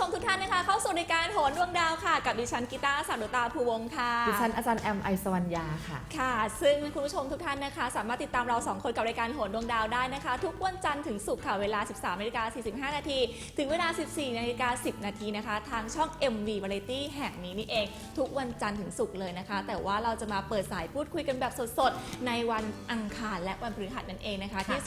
ชมทุกท่านนะคะ เข้าสู่รายการโหนดวงดาวค่ะ กับดิฉันกีตาร์สาวดวงตาภูวงศ์ค่ะดิฉันอาจารย์แอมไอสวรรยาค่ะ ค่ะ ซึ่งคุณผู้ชมทุกท่านนะคะ สามารถติดตามเรา 2 คนกับรายการโหนดวงดาวได้นะคะ ทุกวันจันทร์ถึงศุกร์ค่ะ เวลา 13นาฬิกา45 นาที ถึงเวลา 14นาฬิกา10 นาทีนะคะ ทางช่อง MV Variety แห่งนี้นี่เอง ทุกวันจันทร์ถึงศุกร์เลยนะคะ แต่ว่าเราจะมาเปิดสายพูดคุยกันแบบสดๆ ในวันอังคารและวันพฤหัสนั่นเองนะคะที่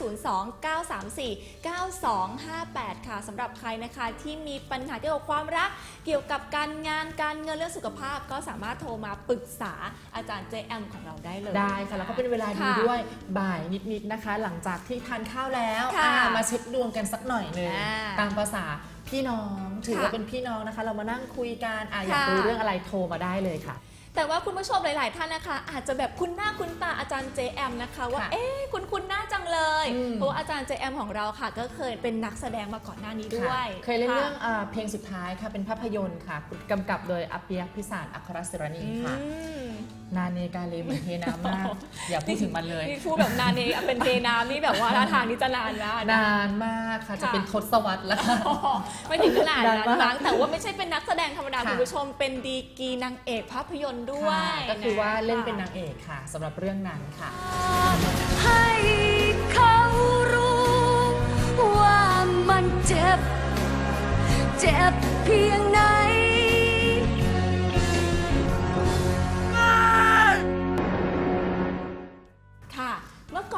02-934-9258 ค่ะสำหรับใครนะคะที่มีปัญหาเกี่ยวกับความรัก เกี่ยวกับการงานการเงินเรื่องสุขภาพ ก็สามารถโทรมาปรึกษาอาจารย์เจแอมของเราได้เลยได้ค่ะแล้วก็เป็นเวลาดีค่ะด้วยบ่ายนิดๆนะคะ หลังจากที่ทานข้าวแล้วค่ะอ่ามาเช็คดวงกันสักหน่อยหนึ่งอ่าตามภาษาพี่น้องถือค่ะว่าเป็นพี่น้องนะคะ เรามานั่งคุยกันอะอยากค่ะ รู้เรื่องอะไรโทรมาได้เลยค่ะ แต่ว่าคุณผู้ชมหลาย ๆ ท่านนะคะ อาจจะแบบคุ้นหน้าคุ้นตาอาจารย์เจแอมนะคะว่าค่ะเอ๊ะคุณคุ้นหน้าจังเลย อืม เพราะว่าอาจารย์เจแอมของเราค่ะ ก็เคยเป็นนักแสดงมาก่อนหน้านี้ด้วยค่ะเคยเล่นเรื่องอ่าเพลงสุดท้ายค่ะ เป็นภาพยนตร์ค่ะกำกับโดยอาเปียกพิสารอัครศิรณีอืค่ะม นาเนกาเลมันเทนามาก อย่าพูดถึงมันเลย นี่พูดแบบนานเองเป็นเทน้ำนี่แบบว่าท่าทางนี้จะนานนะ นานมากค่ะ จะค่ะเป็นทศวรรษแล้วค่ะอ๋อไม่ถึงขนาดนั้นนานมาก มั้งแต่ว่าไม่ใช่เป็นนักแสดงธรรมดาค่ะ คุณผู้ชมเป็นดีกรีนางเอกภาพยนตร์ด้วยค่ะก็คือว่าเล่นเป็นค่ะนางเอกค่ะสำหรับเรื่องนั้นค่ะ ให้เขารู้ ว่ามันเจ็บ เจ็บเพียงไหน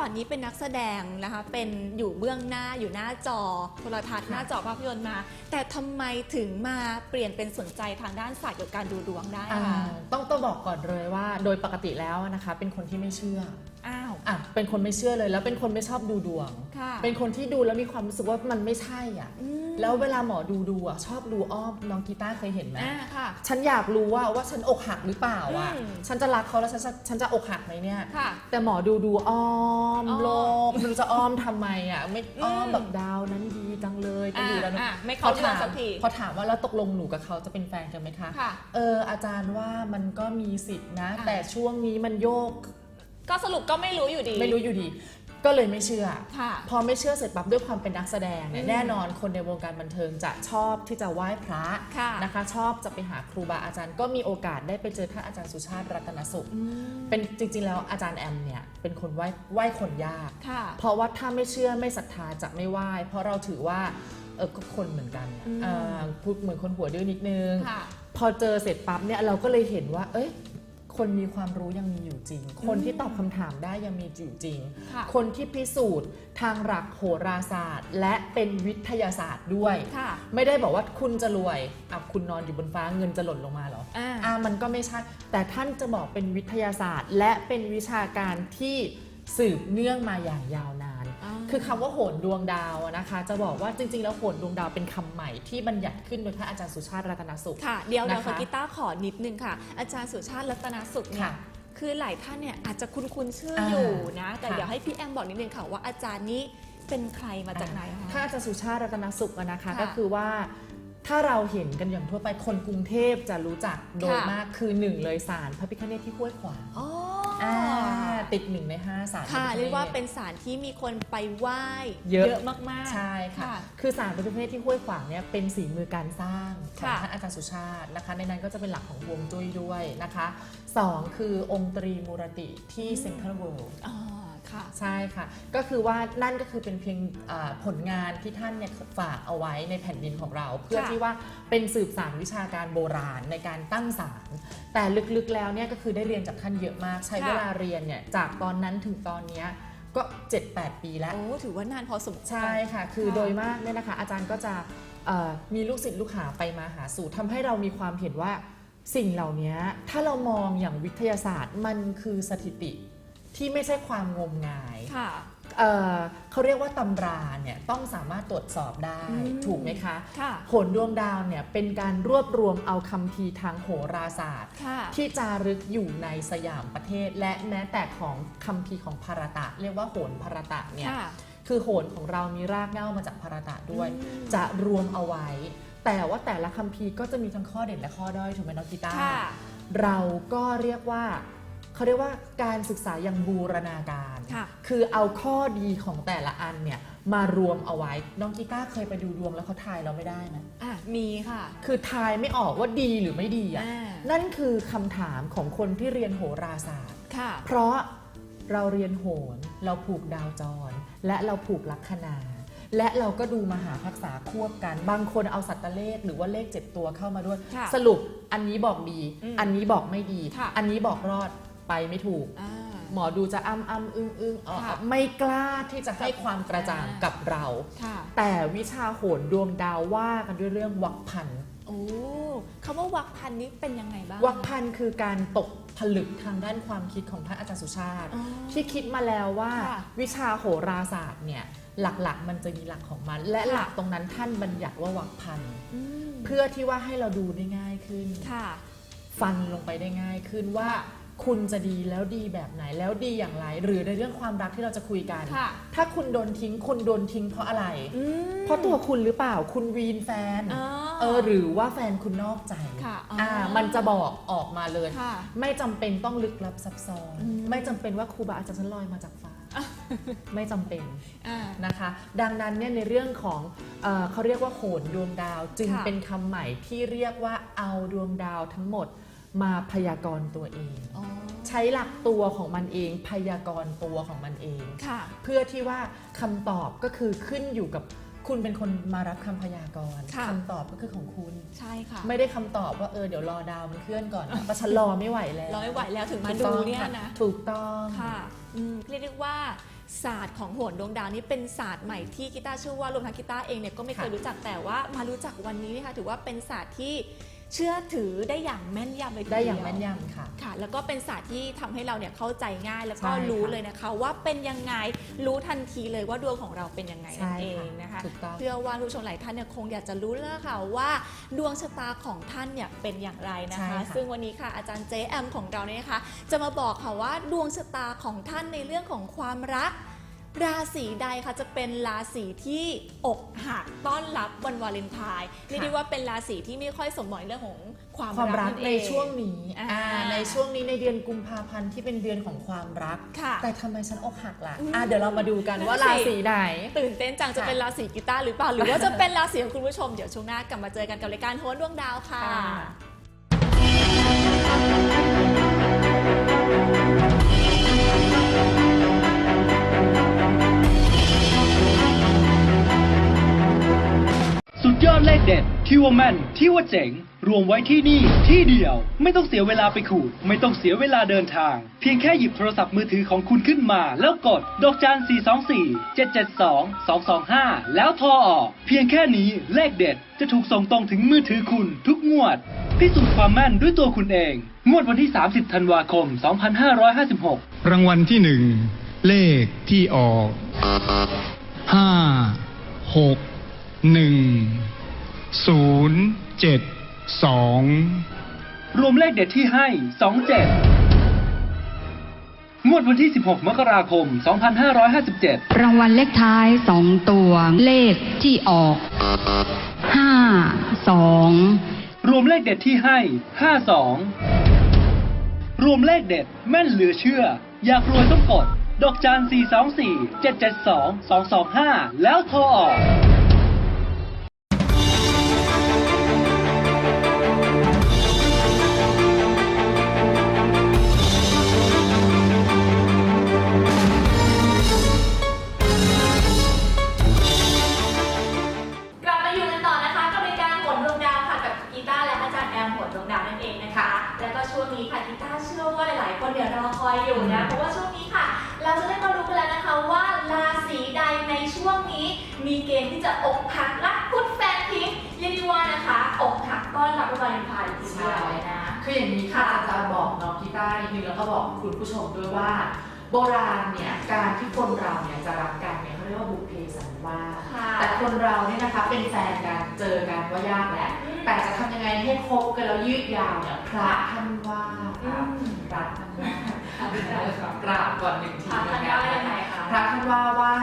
อก่อนนี้เป็นนักแสดงนะคะ เป็นอยู่เบื้องหน้าอยู่หน้าจอโทรทัศน์หน้าจอภาพยนตร์มา แต่ทำไมถึงมาเปลี่ยนเป็นสนใจทางด้านศาสตร์เกี่ยวกับการดูดวงได้อ่าคะ ต้องต้องบอกก่อนเลยว่าโดยปกติแล้วนะคะ เป็นคนที่ไม่เชื่อ อ้าว อะเป็นคนไม่เชื่อเลยแล้วเป็นคนไม่ชอบดูดวง ค่ะเป็นคนที่ดูแล้วมีความรู้สึกว่ามันไม่ใช่อะอืม แล้วเวลาหมอดูดูอะชอบดูอ้อมน้องกีตาร์เคยเห็นไหม อ่าค่ะ ฉันอยากรู้ว่าว่าฉันอกหักหรือเปล่าอะ อืม ฉันจะรักเขาแล้วฉันจะฉันจะอกหักไหมเนี่ย ค่ะ แต่หมอดูดูอ้อมอ้อมโลกไม่รู้จะอ้อมทำไมอะ ไม่อ้อมอืมแบบดาวนั้นดีจังเลยจะอยู่แล้วนะอ่าอ่าไม่เข้าเรื่องสักทีพอถามว่าแล้วตกลงหนูกับเขาจะเป็นแฟนกันไหมคะ ค่ะเอออาจารย์ว่ามันก็มีสิทธินะ อ่าแต่ช่วงนี้มันโยก ก็สรุปก็ไม่รู้อยู่ดี ไม่รู้อยู่ดี ก็เลยไม่เชื่อ ค่ะ พอไม่เชื่อเสร็จปั๊บด้วยความเป็นนักแสดงเนี่ยอืมแน่นอนคนในวงการบันเทิงจะชอบที่จะไหว้พระค่ะนะคะ ชอบจะไปหาครูบาอาจารย์ ก็มีโอกาสได้ไปเจอท่านอาจารย์สุชาติรัตนสุขอืมเป็นจริงๆแล้วอาจารย์แอมเนี่ยเป็นคนไหว้ไหว้คนยาก ค่ะ เพราะว่าถ้าไม่เชื่อไม่ศรัทธาจะไม่ไหว้ เพราะเราถือว่าเออก็คนเหมือนกันอืมอ่าพูดเหมือนคนหัวดื้อนิดนึง ค่ะ พอเจอเสร็จปั๊บเนี่ยเราก็เลยเห็นว่า เอ้ย คนมีความรู้ยังมีอยู่จริง คนที่ตอบคำถามได้ยังมีอยู่จริงค่ะคนที่พิสูจน์ทางหลักโหราศาสตร์ และเป็นวิทยาศาสตร์ด้วยค่ะไม่ได้บอกว่าคุณจะรวยอะคุณนอนอยู่บนฟ้าเงินจะหล่นลงมาเหรออ่าอ่ามันก็ไม่ใช่ แต่ท่านจะบอกเป็นวิทยาศาสตร์ และเป็นวิชาการที่สืบเนื่องมาอย่างยาวนานอ่า คือคำว่าโหนดวงดาวอะนะคะ จะบอกว่าจริง ๆ แล้วโหนดวงดาวเป็นคำใหม่ที่บัญญัติขึ้นโดยท่านอาจารย์สุชาติรัตนสุขค่ะเดี๋ยวเดี๋ยวนะคะขอกีตาร์ขอนิดนึงค่ะ อาจารย์สุชาติรัตนสุขเนี่ยค่ะคือหลายท่านเนี่ยอาจจะคุ้นคุ้นๆชื่ออ่าอยู่นะ แต่ค่ะเดี๋ยวให้พี่แอมบอกนิดนึงค่ะว่าอาจารย์นี้เป็นใครมาจากไหนคะถ้าอาจารย์สุชาติรัตนสุขอะนะคะค่ะก็คือว่า ถ้าเราเห็นกันอย่างทั่วไปคนกรุงเทพจะรู้จักโดยค่ะมากคือหนึ่งเลยสารพระพิฆเนศที่ห้วยขวางอ๋ออ่าติดหนึ่งในห้าสารค่ะพะพิฆนศเรียกว่าเป็นสารที่มีคนไปไหว้เยอะมากๆ ใช่ค่ะค่ะ คือสารพระพิฆเนศที่ห้วยขวางเนี่ยเป็นสีมือการสร้างของค่ะท่านอาจารย์สุชาตินะคะ ในนั้นก็จะเป็นหลักของฮวงจุ้ยด้วยนะคะสองคือองค์ตรีมูรติที่เซ็นทรัลเวิลด์อ๋อ ค่ะ ใช่ค่ะ ก็คือว่านั่นก็คือเป็นเพียงอ่าผลงานที่ท่านเนี่ยฝากเอาไว้ในแผ่นดินของเรา เพื่อค่ะที่ว่าเป็นสืบสานวิชาการโบราณในการตั้งศาลแต่ลึกๆแล้วเนี่ยก็คือได้เรียนจากท่านเยอะมาก ใช้เวลาเรียนเนี่ยจากตอนนั้นถึงตอนเนี้ยก็ 7-8 ปีแล้ว โอ้ ถือว่านานพอสมควร ใช่ค่ะ คือค่ะโดยมากเนี่ยนะคะ อาจารย์ก็จะเอ่อมีลูกศิษย์ลูกหาไปมาหาสู่ทำให้เรามีความเห็นว่าสิ่งเหล่านี้ถ้าเรามองอย่างวิทยาศาสตร์มันคือสถิติ ที่ไม่ใช่ความงมงายค่ะ เอ่อเขาเรียกว่าตำราเนี่ยต้องสามารถตรวจสอบได้อืมถูกไหมคะค่ะโหนดวงดาวเนี่ยเป็นการรวบรวมเอาคัมภีร์ทางโหราศาสตร์ ค่ะ ที่จารึกอยู่ในสยามประเทศ และแม้แต่ของคัมภีร์ของภารตะ เรียกว่าโหนภารตะเนี่ย ค่ะ คือโหนของเรามีรากเหง้ามาจากภารตะด้วย อืมจะรวมเอาไว้ แต่ว่าแต่ละคัมภีร์ก็จะมีทั้งข้อเด่นและข้อด้อยถูกไหมน้องกีตาร์ค่ะ เราก็เรียกว่า เขาเรียกว่าการศึกษาอย่างบูรณาการ ค่ะ คือเอาข้อดีของแต่ละอันเนี่ยมารวมเอาไว้ น้องกีตาร์เคยไปดูดวงแล้วเขาทายเราไม่ได้ไหมอะ มีค่ะ คือทายไม่ออกว่าดีหรือไม่ดีอะ อ่า นั่นคือคำถามของคนที่เรียนโหราศาสตร์ ค่ะ เพราะเราเรียนโหรเราผูกดาวจร และเราผูกลัคนา และเราก็ดูมหาพักษาควบกัน บางคนเอาสัตว์เลขหรือว่าเลข7ตัวเข้ามาด้วย ค่ะสรุปอันนี้บอกดี อืมอันนี้บอกไม่ดี ค่ะ อันนี้บอกรอด ไปไม่ถูก อ่า หมอดูจะอ้ำอ้ำอึ้งอึ้งเอ่อค่ะ ไม่กล้าที่จะให้ความกระจ่างอ่ากักับเรา ค่ะแต่วิชาโหรดวงดาวว่ากันด้วยเรื่องวักพัน โอ้คำว่าวักพันนี้เป็นยังไงบ้าง วักพันคือการตกผลึกทางด้านความคิดของท่านอาจารย์สุชาติ อ๋อที่คิดมาแล้วว่า ค่ะวิชาโหราศาสตร์เนี่ยหลักๆ มันจะมีหลักของมัน และค่ะ หลักตรงนั้นท่านบัญญัติว่าวักพัน อืมเพื่อที่ว่าให้เราดูได้ง่ายขึ้น ค่ะ ฟันลงไปได้ง่ายขึ้นว่า คุณจะดีแล้วดีแบบไหนแล้วดีอย่างไร หรือในเรื่องความรักที่เราจะคุยกัน ค่ะถ้าคุณโดนทิ้งคุณโดนทิ้งเพราะอะไร อืม เพราะตัวคุณหรือเปล่าคุณวีนแฟนอ๋อเออหรือว่าแฟนคุณนอกใจค่ะอ๋ออ่อ่ามันจะบอกออกมาเลย ค่ะไม่จำเป็นต้องลึกลับซับซ้อน อืม ไม่จำเป็นว่าครูบาอาจารย์ฉันลอยมาจากฟ้า ไม่จำเป็น อ่า นะคะดังนั้นเนี่ยในเรื่องของเออเขาเรียกว่าโหนดวงดาว จึงค่ะเป็นคำใหม่ที่เรียกว่าเอาดวงดาวทั้งหมด มาพยากรณ์ตัวเอง อ๋อ ใช้หลักตัวของมันเอง พยากรณ์ตัวของมันเอง ค่ะ เพื่อที่ว่าคำตอบก็คือขึ้นอยู่กับคุณเป็นคนมารับคำพยากรณ์ค่ะ คำตอบก็คือของคุณ ใช่ค่ะไม่ได้คำตอบว่าเออเดี๋ยวรอดาวมันเคลื่อนก่อนนะเพราะฉันรอไม่ไหวแล้วร้อยไหวแล้วถึงมาถูกดูต้องเนี่ยค่นะ ถูกต้องค่ะอืมเรียกได้ว่าศาสตร์ของโหนดวงดาวนี่เป็นศาสตร์ใหม่ที่กีตาร์เชื่อว่ารวมทั้งกีตาร์เองเนี่ยก็ไม่เคยค่ะรู้จักแต่ว่ามารู้จักวันนี้นะคะถือว่าเป็นศาสตร์ที่ เชื่อถือได้อย่างแม่นยำเลยทีเดีวได้อย่างแม่นยำค่ะ ค่ะ แล้วก็เป็นศาสตร์ที่ทำให้เราเนี่ยเข้าใจง่ายแล้วก็ใช่ค่ะรู้เลยนะคะ ว่าเป็นยังไงรู้ทันทีเลยว่าดวงของเราเป็นยังไงนั่นใช่เอค่ะงนะคะถูกต้อง เชื่อว่าผู้ชมหลายท่านเนี่ยคงอยากจะรู้แล้วค่ะว่าดวงชะตาของท่านเนี่ยเป็นอย่างไรนะใช่คะค่ะ ซึ่งวันนี้ค่ะอาจารย์เจแอมของเราเนี่ยนะคะ จะมาบอกค่ะว่าดวงชะตาของท่านในเรื่องของความรัก ราศีใดคะจะเป็นราศีที่อกหักต้อนรับวันวาเลนไทน์เรียกได้ว่าเป็นราศีที่ไม่ค่อยสมหวังเรื่องของความความรักนั่นในเองช่วงนี้อ่าอ่าในช่วงนี้ในเดือนกุมภาพันธ์ที่เป็นเดือนของความรักค่ะแต่ทำไมฉันอกหักล่ะอืมอะเดี๋ยวเรามาดูกันนั่นว่าสิราศีไหน ตื่นเต้นจังจะค่ะเป็นราศีกีตาร์หรือเปล่าหรือว่าจะเป็นราศีของคุณผู้ชมเดี๋ยวช่วงหน้ากลับมาเจอกันกับรายการโหนดวงดาวค่ะ ที่ว่าแม่นที่ว่าเจ๋ง รวมไว้ที่นี่ที่เดียว ไม่ต้องเสียเวลาไปขูด ไม่ต้องเสียเวลาเดินทาง เพียงแค่หยิบโทรศัพท์มือถือของคุณขึ้นมา แล้วกด ดอกจาน 424 772 225 แล้วทอออก เพียงแค่นี้เลขเด็ดจะถูกส่งตรงถึงมือถือคุณทุกงวด พิสูจน์ความแม่นด้วยตัวคุณเอง งวดวันที่ 30 ธันวาคม 2556 รางวัลที่1เลขที่ออก 5 6 1 รวมเลขเด็ดที่ให้ 27 งวดวันที่ 16 มกราคม 2557 รางวัลเลขท้ายสองตัว เลขที่ออกห้าสองรวมเลขเด็ดที่ให้ 52 รวมเลขเด็ดแม่นเหลือเชื่อ อยากรวยต้องกด ดอกจาน424 772 225 แล้วโทรออกก อคอยอยู่นะ เพราะว่าช่วงนี้ค่ะ เราจะได้มารู้กันแล้วนะคะว่าราศีใดในช่วงนี้ มีเกณฑ์ที่จะอกหักรักคุดแฟนทิ้งเรียกได้ว่านะคะอกหักต้อนรับวันวาเลนไทน์ทีเดียวเลยนะ คืออย่างนี้ค่ะอาจารย์บอกน้องกีตาร์นิดนึงแล้วก็บอกคุณผู้ชมด้วยว่า โบราณเนี่ยการที่คนเราเนี่ยจะรักกันเนี่ยเขาเรียกว่าบุพเพสันนิวาสค่ะแต่คนเราเนี่ยนะคะเป็นแฟนกันเจอกันว่ายากแหละอืมแต่จะทำยังไงให้คบกันแล้วยืดยาวเนี่ยพระท่านว่าครับอืมพระท่านว่า กราบก่อนหนึ่งทีพระท่านว่ายังไงคะพระท่านว่าว่า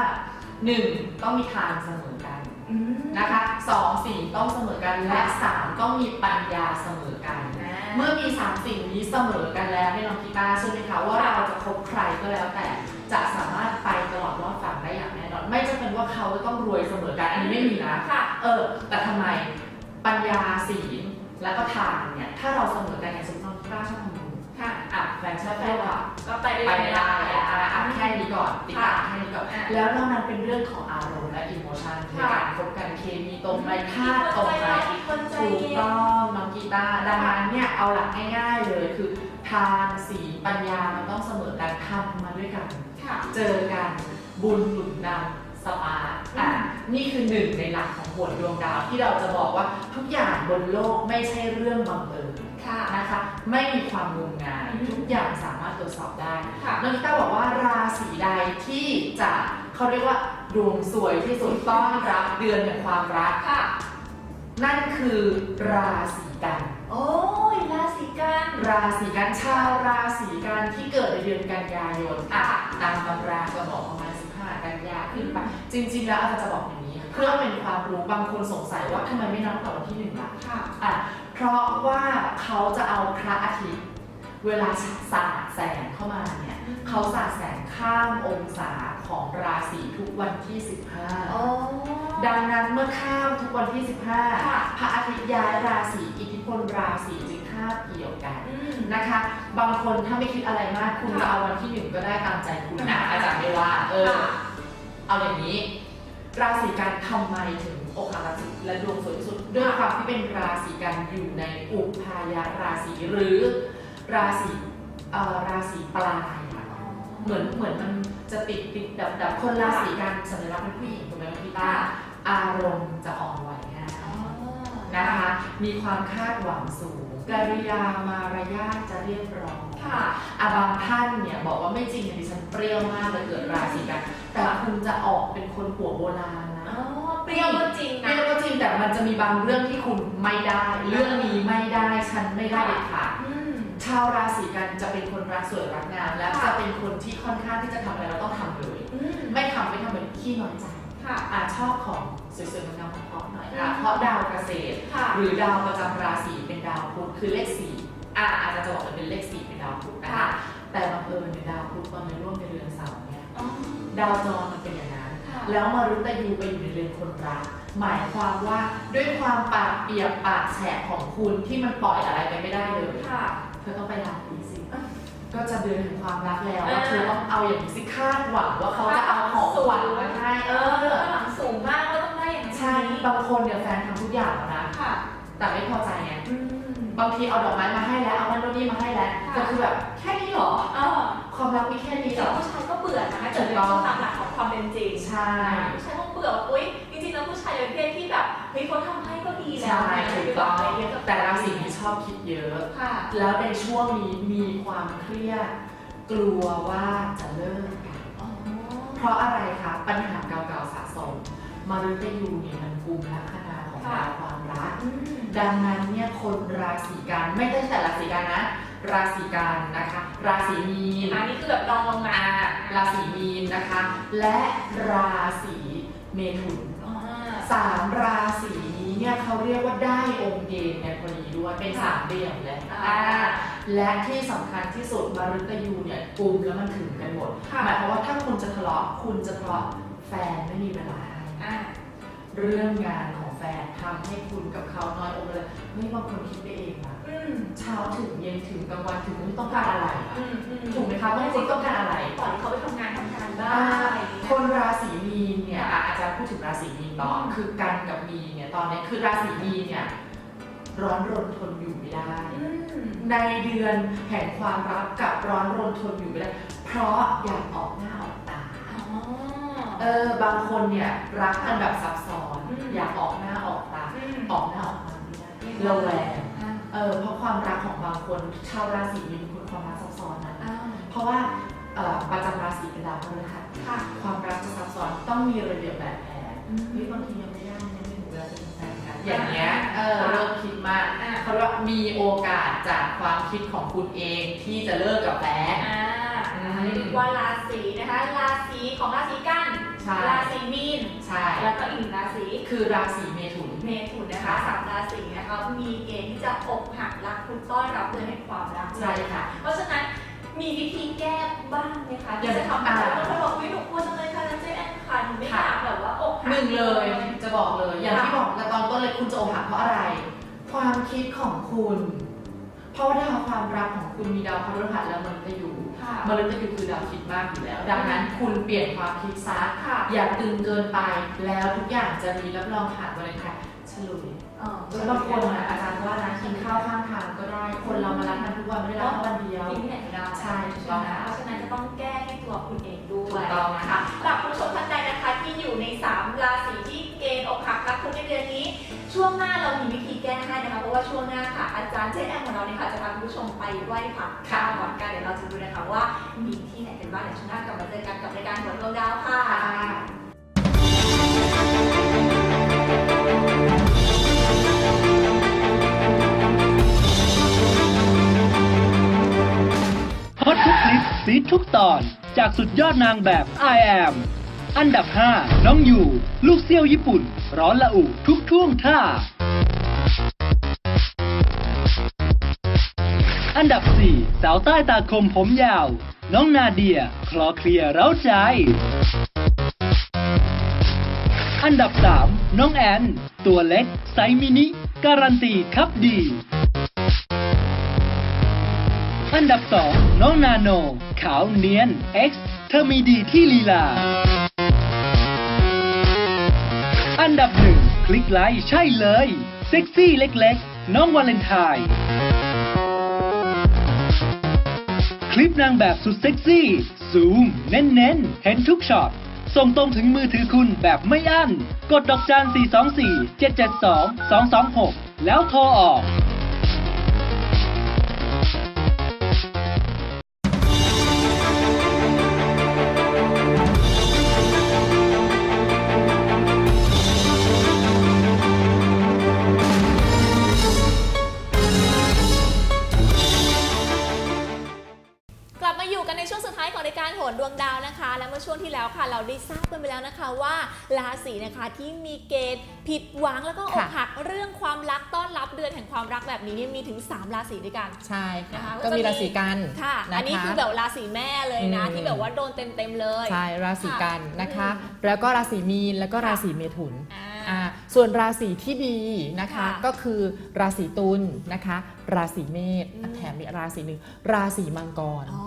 หนึ่งต้องมีทานเสมอกันอืมนะคะสองสี่ต้องเสมอกันและสามต้องมีปัญญาเสมอกันอ่าเมื่อมีสามสิ่งนี้เสมอกันแล้วให้น้องกีตาร์ใช่ไหมคะว่าเราจะคบใครก็แล้วแต่จะสามารถไปตลอดรอดฝั่งได้อย่างแน่นอนไม่จำเป็นว่าเขาจะต้องรวยเสมอกันอันนี้ไม่มีนะค่ะเออ แต่ทำไมปัญญาศีลแล้วก็ทานเนี่ยถ้าเราเสมอกันอย่างสมมติน้องกีตาร์ชอบทำบุญค่ะ อะแฟนชอบเที่ยวอะก็ไปไปไม่ได้อะอะอะแค่นี้ก่อนติดตามแค่นี้ก่อนอะแล้วนอกนั้นเป็นเรื่องของอารมณ์และอิโมชันในค่ะการคบกันเคมีตรงไหมคาดตรงไหมมีคนใจถูกเย็นต้องน้องกีตาร์ดังนั้นเนี่ยเอาหลักง่ายๆเลยคือทานศีลปัญญามันต้องเสมอกันทำมาด้วยกันค่ะเจอกันบุญหนุนนำสมาร์ทอะนี่คือหนึ่งในหลักของโหนดวงดาวที่เราจะบอกว่าทุกอย่างบนโลกไม่ใช่เรื่องบังเอิญค่ะ นะคะไม่มีความงมงายอืมทุกอย่างสามารถตรวจสอบได้ค่ะน้องกีตาร์บอกว่าราศีใดที่จะเขาเรียกว่าดวงสวยที่สุดต้อนรับเดือนแห่งความรักค่ะ นั่นคือราศีกัน โอ้ยราศีกันราศีกันชาวราศีกันที่เกิดในเดือนกันยายนอะตามตำราก็บอกประมาณ15กันยาขึ้นไปจริง ๆ แล้วอาจารย์จะบอกอย่างนี้ เพื่อเป็นความรู้บางคนสงสัยว่าทำไมไม่นับแต่วันที่หนึ่งล่ะค่ะอะ เพราะว่าเขาจะเอาพระอาทิตย์เวลาสาดแสงเข้ามาเนี่ยเขาสาดแสงข้ามองศาของราศีทุกวันที่ 15โอ้ดังนั้นเมื่อข้ามทุกวันที่ค่ะ15 พระอาทิตย์ย้ายราศีอิทธิพลราศีจึงคาบเกี่ยวกันอืมนะคะ บางคนถ้าไม่คิดอะไรมากคุณค่ะจะเอาวันที่หนึ่งก็ได้ตามใจคุณนะค่ะอาจารย์ไม่ว่าเออค่ะเอาอย่างนี้ ราศีกันทำไมถึงอกหักราศีและดวงสวยที่สุดด้วยความที่เป็นราศีกันอยู่ในอุพายราศีหรือราศีเอ่อราศีปลายอะเหมือนเหมือนมันจะติดติดดับดับคนราศีกันสัญลักษณ์เป็นผู้หญิงถูกไหมพี่ต้าอารมณ์จะอ่อนไหวง่าย นะคะ มีความคาดหวังสูงกริยามารยาทจะเรียบร้อยค่ะอาบางท่านเนี่ยบอกว่าไม่จริงดิฉันเปรี้ยวมากเลยเกิดราศีกัน แต่คุณจะออกเป็นคนหัวโบราณนะอ๋อเปรี้ยวก็จริงเปนะรี้ยวก็จริงแต่มันจะมีบางเรื่องที่คุณไม่ได้ เรื่องนี้ไม่ได้ฉันไม่ได้เด็ดขาด อืม ชาวราศีกันจะเป็นคนรักสวยรักงามและค่ะ จะเป็นคนที่ค่อนข้างที่จะทำอะไรเราต้องทำเลย อืมไม่ทำไม่ทำเหมือนขี้น้อยใจค่ะ อาชอบของสวยๆงามๆเพราะๆหน่อยอืค่ะมเพราะดาวเกษตร ค่ะหรือดาวประจำราศีเป็นดาวพุธคือเลขสี่อะอาจจะบอกว่าเป็นเลขสี่เป็นดาวพุธนะคะค่ะแต่บังเอิญเนี่ยดาวพุธตอนในร่วมในเรือนเสาร์เนี่ยอ๋อ ดาวจรมันเป็นอย่างนั้น ค่ะ แล้วมารุตยูไปอยู่ในเรือนคนรัก หมายความว่าด้วยความปากเปียกปากแฉะของคุณที่มันปล่อยอะไรไปไม่ได้เลย ค่ะ เธอต้องไปรักดีสิ ก็จะเดือนถึงความรักแล้วอ่าว่า เธอต้องเอาอย่างนี้สิคาดหวังว่าเขาจะเอาของขวัญมาให้ เออหวังสูงมากว่าต้องได้อย่างนี้ใช่ บางคนเนี่ยแฟนทำทุกอย่างแล้วนะ ค่ะ แต่ไม่พอใจไง อืม บางทีเอาดอกไม้มาให้แล้ว เอามันโน่นนี่มาให้แล้วค่ะ แต่คือแบบแค่นี้เหรอ เออ ความรักมีแค่นี้เหรแต่อผู้ชายก็เบื่อนะเกิดเป็นช่วงตามหลักของความเป็นจริงใช่ ผู้ชายก็เบื่อว่าอุ้ยจริงๆแล้วผู้ชายเป็นเพศที่แบบเฮ้ยเขาทำให้ก็ดีแล้วใช่ถูกต้องไม่ไปแบบแต่ราศีนี้ชอบคิดเยอะ ค่ะ แล้วในช่วงนี้มีความเครียด กลัวว่าจะเลิกกันอ๋อเพราะอะไรคะ ปัญหาเก่าๆสะสม มารุตยูเนี่ยมันกุมลัคนาของดาวความรัก อืม ดังนั้นเนี่ยคนราศีกันไม่ใช่แต่ราศีกันนะ ราศีกันนะคะ ราศีมีนอันนี้คือแบบลองลงมาอ่าราศีมีนนะคะ และราศีเมถุนอ่าสามราศีนี้เนี่ยเขาเรียกว่าได้องค์เกณฑ์ในพอดีด้วยเป็นสามเหลี่ยมเลยอ่าอ่าและที่สำคัญที่สุดมารุตยูเนี่ยกลุ่มแล้วมันถึงกันหมดค่ะหมายความว่าถ้าคุณจะทะเลาะคุณจะทะเลาะแฟนไม่มีเวลาให้อ่าเรื่องงานของแฟนทำให้คุณกับเขาน้อยอกเลยไม่บางคนคิดไปเองนะอืมเช้าถึงเย็นถึงกลางวันถึงคุณต้องการอะไรอะอืมอืมถูกไหมคะว่าคุณต้องการอะไร ปล่อยให้เขาไปทำงานทำการบ้าอ่านอะไรอย่างเงี้ย คนราศีมีนเนี่ยอะอาจารย์พูดถึงราศีมีนต่ออม คือกันกับมีนเนี่ยตอนนี้คือราศีมีนเนี่ยร้อนรนทนอยู่ไม่ได้ อืม ในเดือนแห่งความรักกับร้อนรนทนอยู่ไม่ได้ เพราะอยากออกหน้าออกตา อ๋อ เออบางคนเนี่ยรักกันแบบซับซ้อน อืมอยากออกหน้าออกตาอืมออกหน้าออกตาไม่ได้ระแวงอ่า เออเพราะความรักของบางคนชาวราศีมีนเป็นคนความรักซับซ้อนนะอ่าเพราะว่าเอ่อประจำราศีเป็นดาวพฤหัสค่ะความรักจะซับซ้อนต้องมีระเบียบแบบแผนอืมเฮ้ยบางทียังไม่ได้ยังไม่ถึงเวลาจะเป็นแฟนกันอย่างเงี้ยเออค่ะเริ่มคิดมากอ่าเขาเรียกว่ามีโอกาสจากความคิดของคุณเองที่จะเลิกกับแฟน อ่าอืมอันนี้เรียกว่าราศีนะคะ ราศีของราศีกัน ใช่ ราศีมีน ใช่ แล้วก็อีกหนึ่งราศี คือราศีเมถุน เมถุนนะคะสามราศีนะคะมีเกณฑ์ที่จะอกหักรักคุณต้อนรับมีวิธีแก้บ้างไหมคะอย่าที่จะทำให้อ่าบางคนบอกไม่หนูกลัวจังเลยค่ะแล้วเจ๊แอนค่ะหนูไม่อยากแบบว่าอกหักหนึ่งเลยจะบอกเลยอย่างที่บอกแต่ตอนต้นเลยคุณจะอกหักเพราะอะไร ความคิดของคุณเพราะว่าดาวความรักของคุณมีดาวพฤหัสและมฤตยูค่ะมฤตยูคือดาวคิดมากอยู่แล้ว ดังนั้นคุณเปลี่ยนความคิดซะค่ะอย่าตึงเกินไป แล้วทุกอย่างจะมีรับรองผ่านวาเลนไทน์ ฉลุยอ๋อแล้วบางคนอะอาจารย์ว่านะกินข้าวข้างทางก็ได้ คนเรามารักกันทุกวันไม่ได้รักแค่วันเดียวกินที่ไหนก็ได้ใช่ถูกต้องไหมเพราะฉะนั้นจะต้องแก้ให้ตัวคุณเองด้วยถูกต้องนะนะคะสำหรับคุณผู้ชมท่านใดนะคะที่อยู่ใน 3 ราศีที่เกณฑ์อกหักรักคุณในเดือนนี้ ช่วงหน้าเรามีวิธีแก้ให้นะคะเพราะว่าช่วงหน้าค่ะอาจารย์เจ๊แอนของเราเนี่ยค่ะจะพาคุณผู้ชมไปไหว้พระข้าวก่อนกันเดี๋ยวเราจะดูนะคะว่ามีที่ไหนกันบ้างเดี๋ยวช่วงหน้ากลับมาเจอกันกับรายการหัวดวงดาวค่ะ ฮอตทุกคลิปซีดทุกตอน จากสุดยอดนางแบบ I am อันดับ 5 น้องอยู่ ลูกเซี่ยวญี่ปุ่น ร้อนละอุทุกท่วงท่า อันดับ 4 สาวใต้ตาคมผมยาว น้องนาเดีย คลอเคลียร์เร้าใจ อันดับ 3 น้องแอน ตัวเล็กไซมินิ การันตีครับดี อันดับ 2 น้องนาโน ขาวเนียน X เธอมีดีที่ลีลา อันดับ 1 คลิกไลค์ใช่เลย เซ็กซี่เล็กๆ น้องวาเลนไทน์คลิปนางแบบสุดเซ็กซี่ ซูม เน้นๆเห็นทุกช็อต ส่งตรงถึงมือถือคุณแบบไม่อั้น กดดอกจาน 424 772 226 แล้วโทรออกก ศีนะคะที่มีเกณฑ์ผิดหวังแล้วก็อกค่ะ หักเรื่องความรักต้อนรับเดือนแห่งความรักแบบนี้เนี่ยมีถึง 3 ราศีด้วยกัน ใช่นะค่ะคะก็มีก็จะมีราศีกันค่ะนะคะอันนี้คือแบบราศีแม่เลยนะอืมที่แบบว่าโดนเต็มๆเลย ใช่ราศีกันนะคะ อืมแล้วก็ราศีมีนแล้วก็ค่ะราศีเมถุนอ่าอ่าส่วนราศีที่ดีนะคะ ค่ะก็คือราศีตุลนะคะ ราศีเมษอืม แถมมีราศีหนึ่งราศีมังกร อ๋อ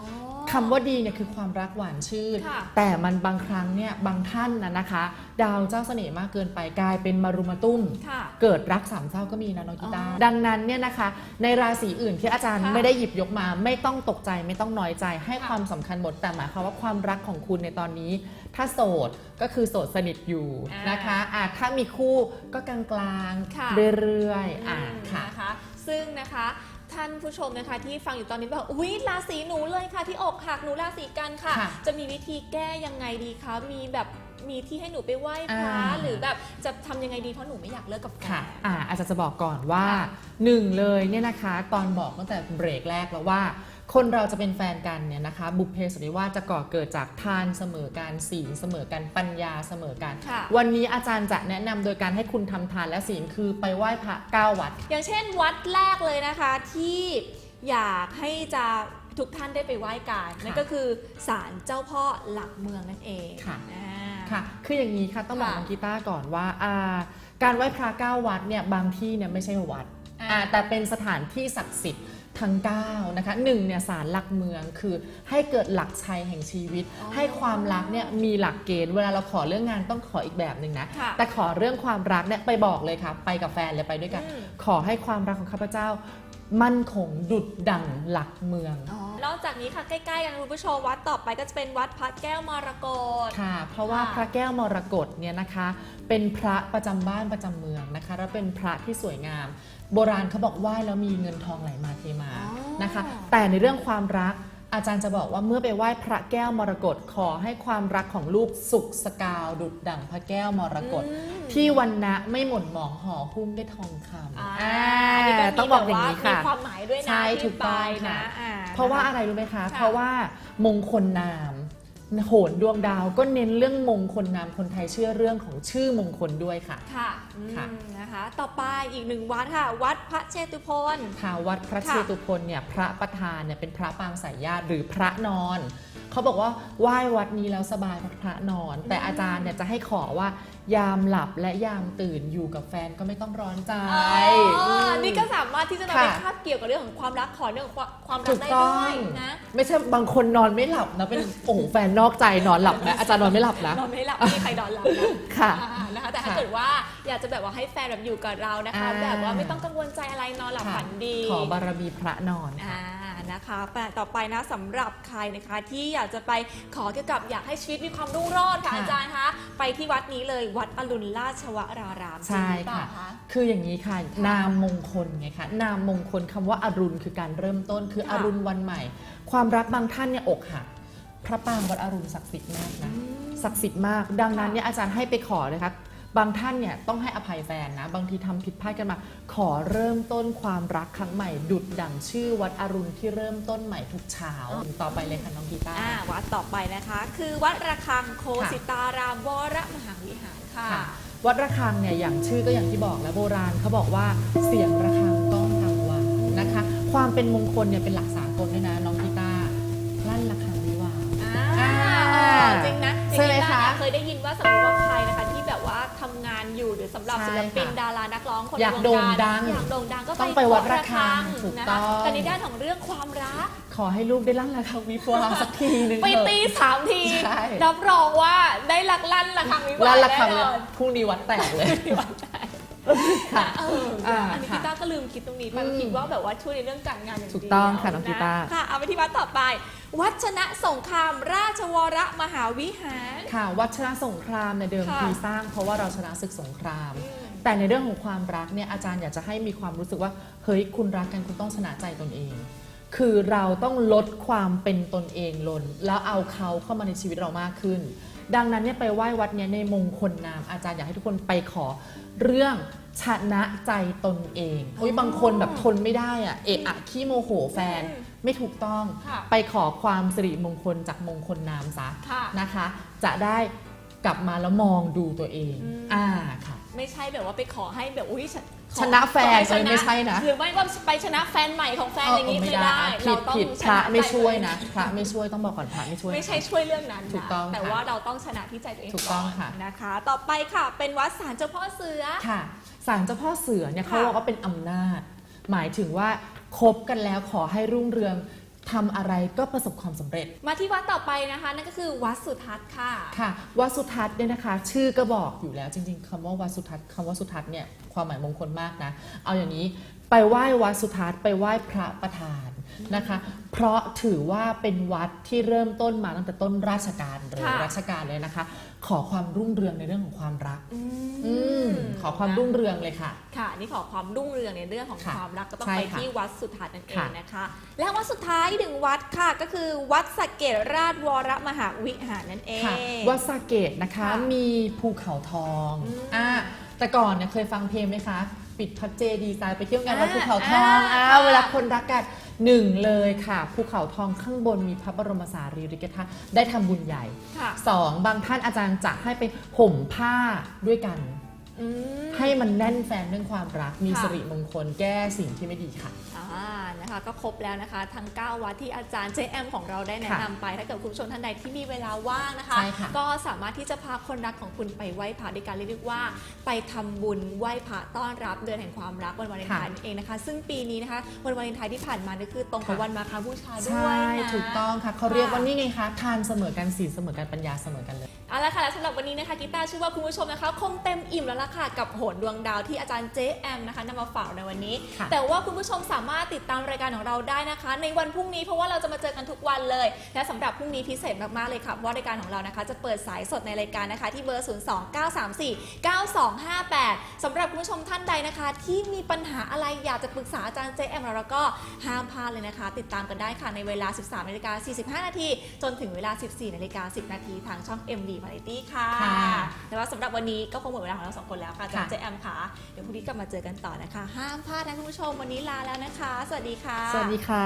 คำว่าดีเนี่ยคือความรักหวานชื่น ค่ะแต่มันบางครั้งเนี่ยบางท่านนะนะคะ ดาวเจ้าเสน่ห์มากเกินไปกลายเป็นมารุมาตุ้ม ค่ะเกิดรักสามเศร้าก็มีนะน้องกีตาร์อ๋อดังนั้นเนี่ยนะคะ ในราศีอื่นที่อาจารย์ค่ะไม่ได้หยิบยกมา ไม่ต้องตกใจไม่ต้องน้อยใจให้ค่ะความสำคัญหมดแต่หมายความว่าความรักของคุณในตอนนี้ ถ้าโสดก็คือโสดสนิทอยู่อ่านนะคะอะถ้ามีคู่ก็กลางค่ะๆเรื่อยๆอะอืมค่ะ นะคะ ซึ่งนะคะ ท่านผู้ชมนะคะ ที่ฟังอยู่ตอนนี้แบบอุ้ยราศีหนูเลยค่ะ ที่อกหักหนูราศีกันค่ะ ค่ะจะมีวิธีแก้ยังไงดีคะมีแบบมีที่ให้หนูไปไหว้พระอ่า หรือแบบจะทำยังไงดีเพราะหนูไม่อยากเลิกกับแฟนค่ะอ่าอาจารย์จะบอกก่อนว่าค่ะหนึ่งเลยเนี่ยนะคะ ตอนบอกตั้งแต่เบรกแรกแล้วว่า คนเราจะเป็นแฟนกันเนี่ยนะคะ บุพเพสันนิวาสจะก่อเกิดจากทานเสมอการศีลเสมอกันปัญญาเสมอกัน ค่ะ วันนี้อาจารย์จะแนะนำโดยการให้คุณทำทานและศีลคือไปไหว้พระเก้าวัด อย่างเช่นวัดแรกเลยนะคะที่อยากให้จะทุกท่านได้ไปไหว้กันค่ะนั่นก็คือศาลเจ้าพ่อหลักเมืองนั่นเองค่ะ อ่า ค่ะ คืออย่างนี้ค่ะต้องบอกค่ะน้องกีตาร์ก่อนว่าอ่า การไหว้พระเก้าวัดเนี่ยบางที่เนี่ยไม่ใช่วัดอ่า อ่าแต่เป็นสถานที่ศักดิ์สิทธิ์ ทั้ง9นะคะหนึ่งเนี่ยศาลหลักเมืองคือให้เกิดหลักชัยแห่งชีวิตอ๋อให้ความรักเนี่ยมีหลักเกณฑ์เวลาเราขอเรื่องงานต้องขออีกแบบหนึ่งนะค่ะแต่ขอเรื่องความรักเนี่ยไปบอกเลยค่ะ ไปกับแฟนเลยไปด้วยกัน อืม ขอให้ความรักของข้าพเจ้า มั่นคงดุดดั่งหลักเมือง นอกจากนี้ค่ะใกล้ๆกันคุณผู้ชมวัดต่อไปก็จะเป็นวัดพระแก้วมรกต ค่ะ เพราะว่าค่ะพระแก้วมรกตเนี่ยนะคะ เป็นพระประจำบ้านประจำเมืองนะคะ แล้วเป็นพระที่สวยงาม โบราณเขาบอกไหว้แล้วมีเงินทองไหลมาเทมานะคะ แต่ในเรื่องความรัก อาจารย์จะบอกว่าเมื่อไปไหว้พระแก้วมรกตขอให้ความรักของลูกสุขสกาวดุดดั่งพระแก้วมรกตอืมที่วันนะไม่หม่นหมองห่อหุ้มด้วยทองคำอ่าอ่าอันนี้ก็มีต้องบอกอย่างนี้ค่ะ มีความหมายด้วยนะใช่ที่ถูกต้องไปค่ะนะอ่ เพราะว่าคอะไรรู้ไหมคะค่ะเพราะว่ามงคลนาม โหนดวงดาวก็เน้นเรื่องมงคลนามคนไทยเชื่อเรื่องของชื่อมงคลด้วยค่ะ ค่ะอืมค่ะ นะคะ ต่อไปอีกหนึ่งวัดค่ะ วัดพระเชตุพน ค่ะวัดพระค่ะเชตุพนเนี่ยพระประธานเนี่ยเป็นพระปางสายญาติหรือพระนอน เขาบอกว่าไหว้วัดนี้แล้วสบายเพราะพระนอน แต่อาจารย์เนี่ยจะให้ขอว่า ยามหลับและยามตื่นอยู่กับแฟนก็ไม่ต้องร้อนใจ อ๋อนี่ก็สามารถที่จะนำไปค่ะ คาบเกี่ยวกับเรื่องของความรักขอเรื่องของความรัถูกกได้ต้อด้วยงนะไม่ใช่บางคนนอนไม่หลับนะเป็นโอ้โหแฟนนอกใจนอนหลับนะอาจารย์นอนไม่หลับนะ นอนไม่หลับไม่มีใครนอนหลับนะ ค่ะ อ่านะคะแต่ถ้าค่ะเกิดว่าอยากจะแบบว่าให้แฟนแบบอยู่กับเรานะคะ อ่า แบบว่าไม่ต้องกังวลใจอะไรนอนหลับค่ะฝันดีขอบารมีพระนอนค่ะ อ่า นะคะแต่ต่อไปนะสำหรับใครนะคะที่อยากจะไปขอเกี่ยวกับอยากให้ชีวิตมีความรุ่งโรจน์ค่ะค่ะ อาจารย์คะไปที่วัดนี้เลยวัดอรุณราชวรารามใช่จริงหรือเปล่าค่ะคืออย่างนี้ค่ะ นามมงคลไงคะนามมงคลคำว่าอรุณคือการเริ่มต้นคือค่ะอรุณวันใหม่ ความรักบางท่านเนี่ยอกหักพระปรางวัดอรุณศักดิ์สิทธิ์มากนะ ศักดิ์สิทธิ์มาก ดังนั้นเนี่ยอาจารย์ให้ไปขอเลยครั บบางท่านเนี่ยต้องให้อภัยแฟนนะ บางทีทำผิดพลาดกันมา ขอเริ่มต้นความรักครั้งใหม่ ดุดดั่งชื่อวัดอรุณที่เริ่มต้นใหม่ทุกเช้าต่อไปเลยค่ะน้องกีตาร์อ่าวัดต่อไปนะคะ คือวัดระฆังโคค่ะสิตารามวรมหาวิหารค่ะค่ะ วัดระฆังเนี่ยอย่างชื่อก็อย่างที่บอกแล้วโบราณเขาบอกว่าเสียงระฆังก้องกังวานนะคะ ความเป็นมงคลเนี่ยเป็นหลักสากลด้วยนะน้องกีตาร์ลั่นระฆังวิวาห์อ่าอ่าจริงนะใช่ไหมจริงๆคะแล้วเนี่ยเคยได้ยินว่าสมมติว่าำงานอยู่หรือสำหรับใช่ศิลปินค่ะดารานักร้องคนอยากในวโด่งการดังอยากโด่งดังก็ต้องไปวัดระฆังถูกนะคะต้อง แต่ในด้านของเรื่องความรัก ขอให้ลูกได้ลั่นระฆังวิวาห์สักทีนึงไปเถอะ ตีสามทีใช่ รับรองว่าได้ลักลั่นระฆังวิวาลั่นห์ระฆังแน่เลยนอนพรุ่งนี้วัดแตกเลย ค่ะ เอออ่าอันนี้ค่ะกีตาร์ก็ลืมคิดตรงนี้ไปอืมคิดว่าแบบว่าช่วยในเรื่องการงานอย่างเดียวถูกต้องค่ะน้องกีตาร์ ค่ะเอาไปที่วัดต่อไป วัดชนะสงคราม ราชวรมหาวิหาร ค่ะ วัดชนะสงครามในยเดิมค่ะ ทีสร้างเพราะว่าเราชนะศึกสงคราม อืม แต่ในเรื่องของความรักเนี่ยอาจารย์อยากจะให้มีความรู้สึกว่าเฮ้ยคุณรักกันคุณต้องชนะใจตนเอง คือเราต้องลดความเป็นตนเองลงแล้วเอาเขาเข้ามาในชีวิตเรามากขึ้น ดังนั้นเนี่ยไปไหว้วัดเนี่ยในมงคลนามอาจารย์อยากให้ทุกคนไปขอเรื่องชนะใจตนเองโอ้ยบางคนแบบทนไม่ได้อะเอะอะขี้โมโหแฟน อืม ไม่ถูกต้องค่ะไปขอความสิริมงคลจากมงคลนามซะค่ะนะคะ จะได้กลับมาแล้วมองดูตัวเองอืม อ่าค่ะ ไม่ใช่แบบว่าไปขอให้แบบอุ้ยขอชนะแฟนขอให้เลยไม่ใช่นะ หรือไม่ว่าไปชนะแฟนใหม่ของแฟนอย่างนี้เไม่ได้ผิเราดต้องผิดชพระนไม่ใจช่วยตัวเองนะพระไม่ช่วยต้องบอกก่อนพระไม่ช่วย ไม่ใช่นะคะช่วยเรื่องนั้นนะถูกต้องแต่ค่ะว่าเราต้องชนะที่ใจตัวเองถูกต้องค่ะ นนะคะ ต่อไปค่ะเป็นวัดศาลเจ้าพ่อเสือ ค่ะศาลเจ้าพ่อเสือเนี่ยเขาค่ะ บอกว่าเป็นอำนาจ หมายถึงว่า คบกันแล้วขอให้รุ่งเรืองทำอะไรก็ประสบความสำเร็จ มาที่วัดต่อไปนะคะ นั่นก็คือวัดสุทัศน์ค่ะ ค่ะวัดสุทัศน์เนี่ยนะคะ ชื่อก็บอกอยู่แล้วจริง ๆคำว่าวัดสุทัศน์คำว่าสุทัศน์เนี่ยความหมายมงคลมากนะ เอาอย่างนี้ไปไหว้วัดสุทัศน์ไปไหว้พระประธานนะคะ เพราะถือว่าเป็นวัดที่เริ่มต้นมาตั้งแต่ต้นราชการเลยค่ะราชการเลยนะคะ ขอความรุ่งเรืองในเรื่องของความรักอือืมขอความรุ่งเรืองเลยค่ะ ค่ะนี่ขอความรุ่งเรืองในเรื่องของค่ะความรักก็ต้องใช่ไปค่ะที่วัดสุทัศน์นั่นเองค่ะ นะคะ และวัดสุดท้ายอีกหนึ่งวัดค่ะก็คือวัดสะเกตราชวรมหาวิหารนั่นเอง ค่ะวัดสาเกตนะคะค่ะมีภูเขาทองอืม อ่าแต่ก่อนเนี่ยเคยฟังเพลงไหมคะ ปิดพัดเจดีไซน์ไปเที่ยวงานอ่าวัดภูเขาทองอ่าอ้าวเวลาคนรักกันหนึ่งเลยค่ะภูเขาทองข้างบนมีพระบรมสารีริกธาตุได้ทำบุญใหญ่ค่ะสองบางท่านอาจารย์จะให้ไปห่มผ้าด้วยกัน อืม ให้มันแน่นแฟนเรื่องความรักมีค่ะ สิริมงคลแก้สิ่งที่ไม่ดีค่ะ อ่านะคะก็ครบแล้วนะคะ ทั้ง 9 วัดที่อาจารย์เจแอมของเราได้แนะค่ะนำไปถ้าเกิดคุณผู้ชมท่านใดที่มีเวลาว่างนะคะ ใช่ค่ะ ก็สามารถที่จะพาคนรักของคุณไปไหว้พระด้วยการเรียกว่า ไปทำบุญไหว้พระต้อนรับเดือนแห่งความรักวันวาเลนไทน์นั่นเองนะคะ ซึ่งปีนี้นะคะวันวาเลนไทน์ที่ผ่านมานี่คือตรงกับค่ะวันมาฆบูชาด้ใช่วยนะ ถูกต้องค่ะเขาเรียกว่านี่ไงคะทานเสมอกันศีลเสมอกันปัญญาเสมอกันเลย เอาละค่ะและสำหรับวันนี้นะคะกีตาร์เชื่อว่าคุณผู้ชมนะคะคงเต็มอิ่มแล้วล่ะค่ะกับโหนดวงดาวที่อาจารย์เจแอมนะคะนำมาฝากในวันนี้ ค่ะแต่ว่าคุณผู้ชมสามารถติดตามรายการของเราได้นะคะ ในวันพรุ่งนี้เพราะว่าเราจะมาเจอกันทุกวันเลย และสำหรับพรุ่งนี้พิเศษมากๆเลยค่ะเพราะว่ารายการของเรานะคะ จะเปิดสายสดในรายการนะคะ ที่เบอร์ 0 2 9 3 4 9 2 5 8สำหรับคุณผู้ชมท่านใดนะคะ ที่มีปัญหาอะไรอยากจะปรึกษาอาจารย์เจแอมแล้วก็ห้ามพลาดเลยนะคะ ติดตามกันได้ค่ะในเวลา 13นาฬิกา45 นาทีจนถึงเวลา 14นาฬิกา10 นาทีทางช่อง MD Variety ค่ะค่ะแต่ว่าสำหรับวันนี้ก็คงหมดเวลาของเราสองคนแล้วค่ะอาจารย์เจแอมค่ะเดี๋ยวพรุ่งนี้กลับมาเจอกันต่อนะคะ ห้ามพลาดนะคุณผู้ชมวันนี้ลาแล้วนะคะสวัสดีค่ะ สวัสดีค่ะ